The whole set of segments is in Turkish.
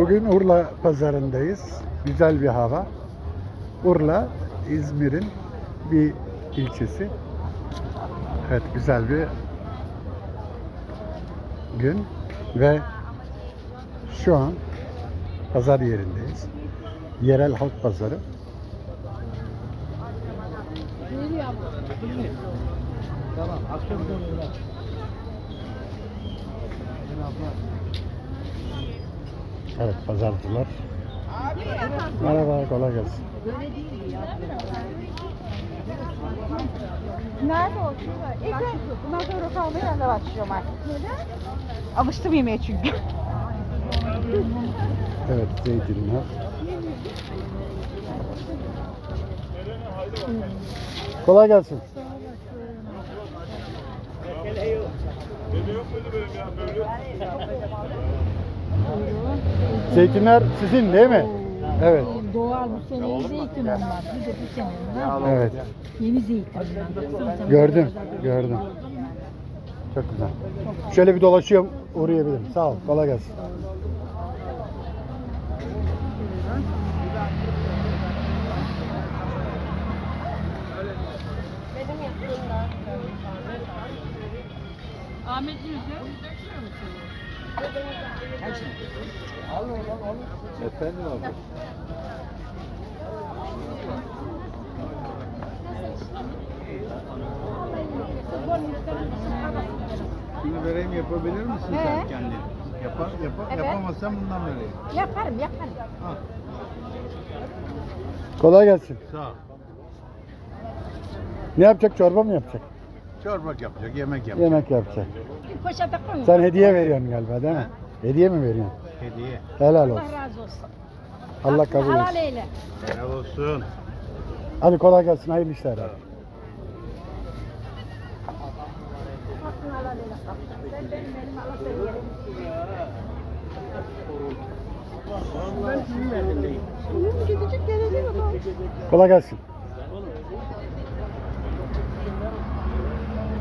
Bugün Urla pazarındayız. Güzel bir hava. Urla İzmir'in bir ilçesi. Evet güzel bir gün ve şu an pazar yerindeyiz. Yerel halk pazarı. Tamam, akşam dönüyorlar. Evet pazarcılar. Merhaba kolay gelsin. Nerede o? İlk önce bundan sonra kalmaya ben de başlıyorum artık. Neden? Alıştım yemeğe çünkü. Evet zeytinler. Kolay gelsin. Zeytinler sizin değil mi? Evet. Doğal bu sene zeytin onlar. Bir de bu sene onlar. Evet. Yeni zeytin. Gördüm. Gördüm. Çok güzel. Şöyle bir dolaşıyorum uğrayabilirim. Sağ ol. Kolay gelsin. Efendim abi. Şunu vereyim yapabilir misin He. sen kendin? Yapar, yapar, Evet. yapamazsan bundan vereyim. Yaparım yaparım. Al. Kolay gelsin. Sağ ol. Ne yapacak? Çorba mı yapacak? Çorba yapacak, yemek yapacak. Yemek yapacak. Bir poşete. Sen hediye veriyorsun galiba değil mi? Hediye mi veriyorsun? Hediye. Helal olsun. Allah razı olsun. Allah kabul Halal etsin. eyle. Helal olsun. Hadi kolay gelsin. Hayırlı işler. abi. Küçücük gelecek ama. Kolay gelsin.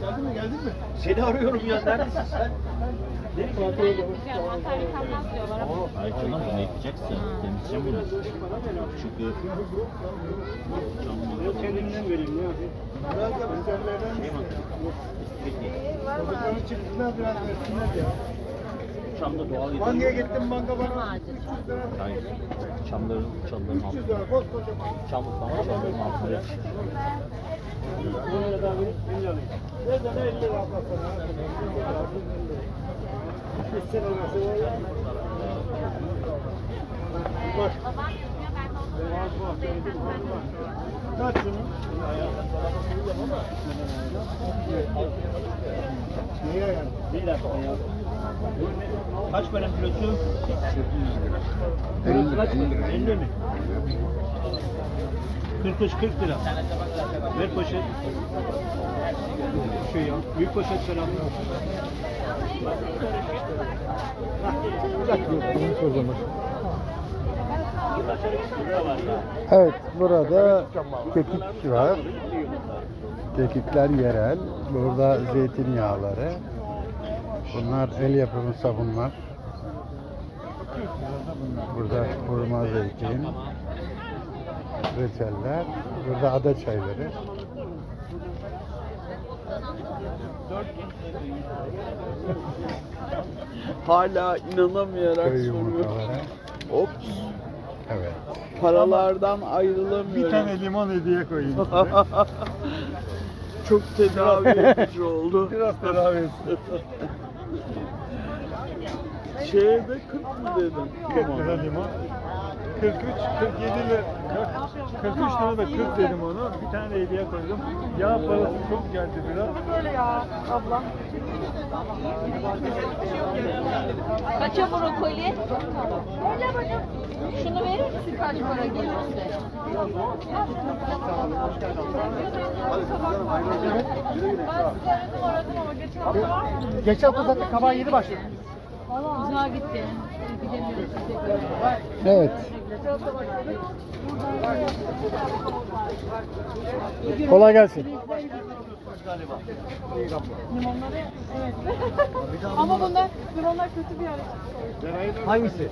Geldin mi, geldin mi? Seni arıyorum ya neredesin sen? Hayır canım bunu yıkacaksın. Temizleyeceğim bunu. Çünkü Yok kendimden vereyim ya. Biraz da müşterilerden şey mi? Çocukların çıksınlar biraz versinler ya. Çamda doğal Bankaya yıkayım. gittim banka bana 300 lira. Hayır. Çamların, çalıların 300 altında. lira koskocaman. Çam falan çalıların altında yetişir. Bu lira alayım. Ver bana 50 lira Bak. Kaç şunu? Niye yani? Bir dakika ya. Kaç para kilosu? 50 lira. 50 mi? 43 40 lira. Ver poşet. Şu ya. Büyük poşet ver abi. Evet burada kekik var. Kekikler yerel. Burada zeytinyağları. Bunlar el yapımı sabunlar. Burada hurma zeytin. Reçeller. Burada ada çayları. Hala inanamayarak Köy soruyorum. yumurtaları. Ops. Evet. Paralardan ayrılamıyorum. Bir tane limon hediye koyayım size. Çok tedavi edici oldu. Biraz tedavi etsin. Şeye de 40 mı dedim? 40 lira limon. 43, 47 lira, 40, 43 lira da 40 dedim onu. Bir tane de hediye koydum. Yağ parası çok geldi biraz. Böyle ya abla. Kaça brokoli? Öyle bacım. Şunu verir misin kaç para gelirse? Geçen hafta zaten kabağın yeni başladı. Uzağa gitti. Evet. Kolay gelsin. Ama bunlar, limonlar kötü bir hareket. Hangisi?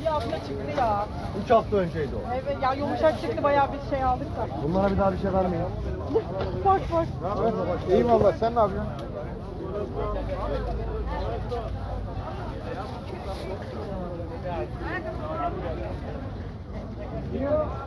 Bir abla çıktı ya. 3 hafta önceydi o. Evet ya yumuşak çıktı bayağı bir şey aldık da. Bunlara bir daha bir şey vermeyin. boş boş. İyiyim valla sen ne yapıyorsun? Ja.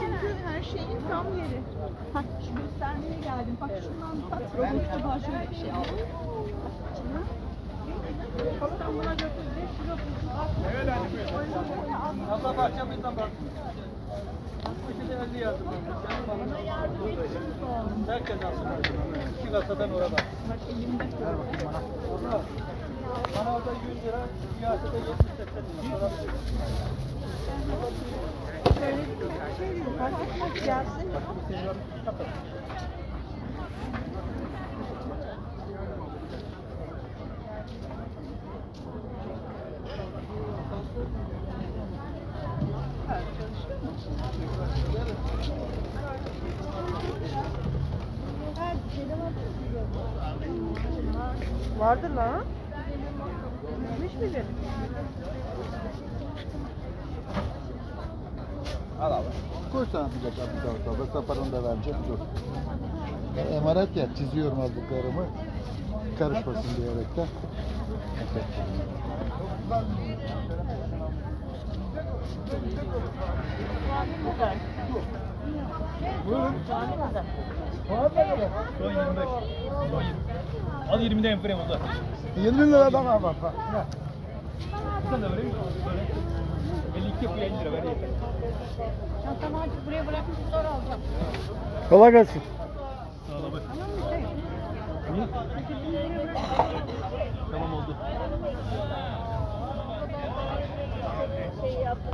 Çünkü her şeyin tam yeri. Bak şu göstermeye geldim. Bak şundan bak. Robot'ta daha şöyle bir şey aldım. İstanbul'a götür 5 kilo Allah bahçemizden bak. Bu işe de 50 yardım ediyor. Bana yardım Herkes alsın. İki kasadan orada. Bak. Orada. Bana orada 100 lira, siyasete 70 lira. Şöyle bir şey diyor. Fark etmez gelsin. Vardır lan. Bilmiş midir? Al abi. Koy sana dakika bir tarafa. Mesela paranı da vereceğim. Dur. Ben emanet ya çiziyorum aldıklarımı. Karışmasın diyerek de. Son 25. Son 20. Al 20'den vereyim onda. 20 liradan al bak. Sen de vereyim. 52 yapıyor 50 lira vereyim. Çantamı artık buraya bırakmış sonra alacağım. Kolay gelsin. Sağ ol abi. Niye? Tamam oldu.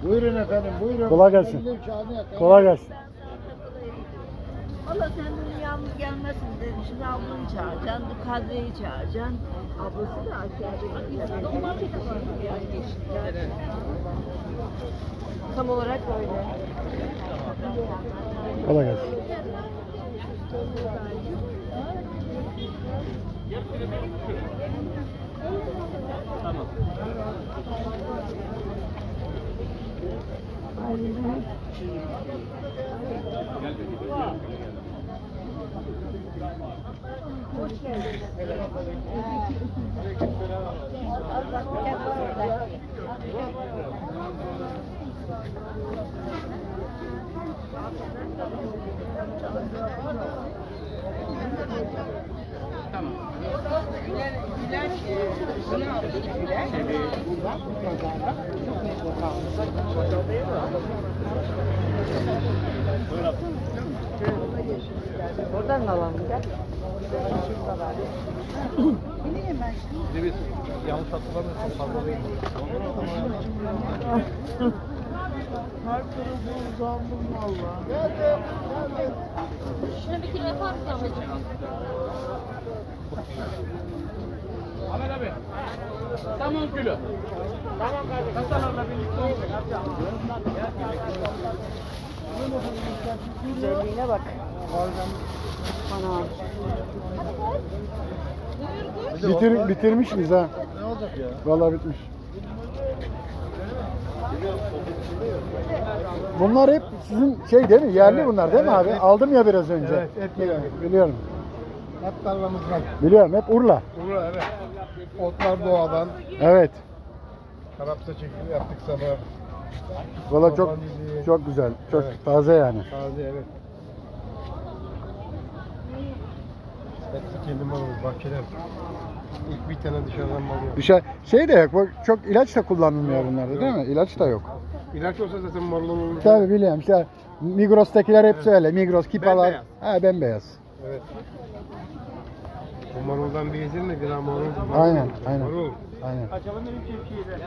Buyurun efendim buyurun. Kolay gelsin. Kolay gelsin. Valla sen bunu yalnız gelmesin dedim. Şimdi ablanı çağıracaksın, Kadriye'yi çağıracaksın. Ablası da aşağıda. Tam olarak öyle. Kolay gelsin. Tamam. Ayran. Hoş geldin. Tamam. Oradan da alalım gel. Biz yanlış hatırlamıyorsam fazla değil. Her tarafı uzandım valla. Şuna bir kilo yapar mısın? Ahmet abi. Tamam kilo. Tamam kardeşim. Kasalarla birlikte olacak. Güzelliğine bak. Bitir, bitirmişiz ha. Ne olacak ya? Vallahi bitmiş. Bunlar hep sizin şey değil mi? Yerli bunlar değil mi abi? Aldım ya biraz önce. Evet, hep yerli. Biliyorum. Hep tarlamızdan. Biliyorum hep Urla. Urla evet. Otlar doğadan. Evet. Karapsa çekimi yaptık sabah. Valla çok Çoban dizi. çok güzel. Çok Evet. taze yani. Taze evet. Hepsi kendi malımız, bahçeler. İlk bir tane dışarıdan mal yok. Bir şey şey de yok. Çok ilaç da kullanılmıyor bunlarda değil mi? İlaç da yok. İlaç olsa zaten malın olur. Tabii biliyorum. İşte Migros'takiler hep öyle. Migros, Kipalar. Bembeyaz. Ha bembeyaz. Evet. Bu maruldan bir yedin mi gram marul? Aynen, aynen. Marul. Aynen. Açalım benim çiftçiyi de.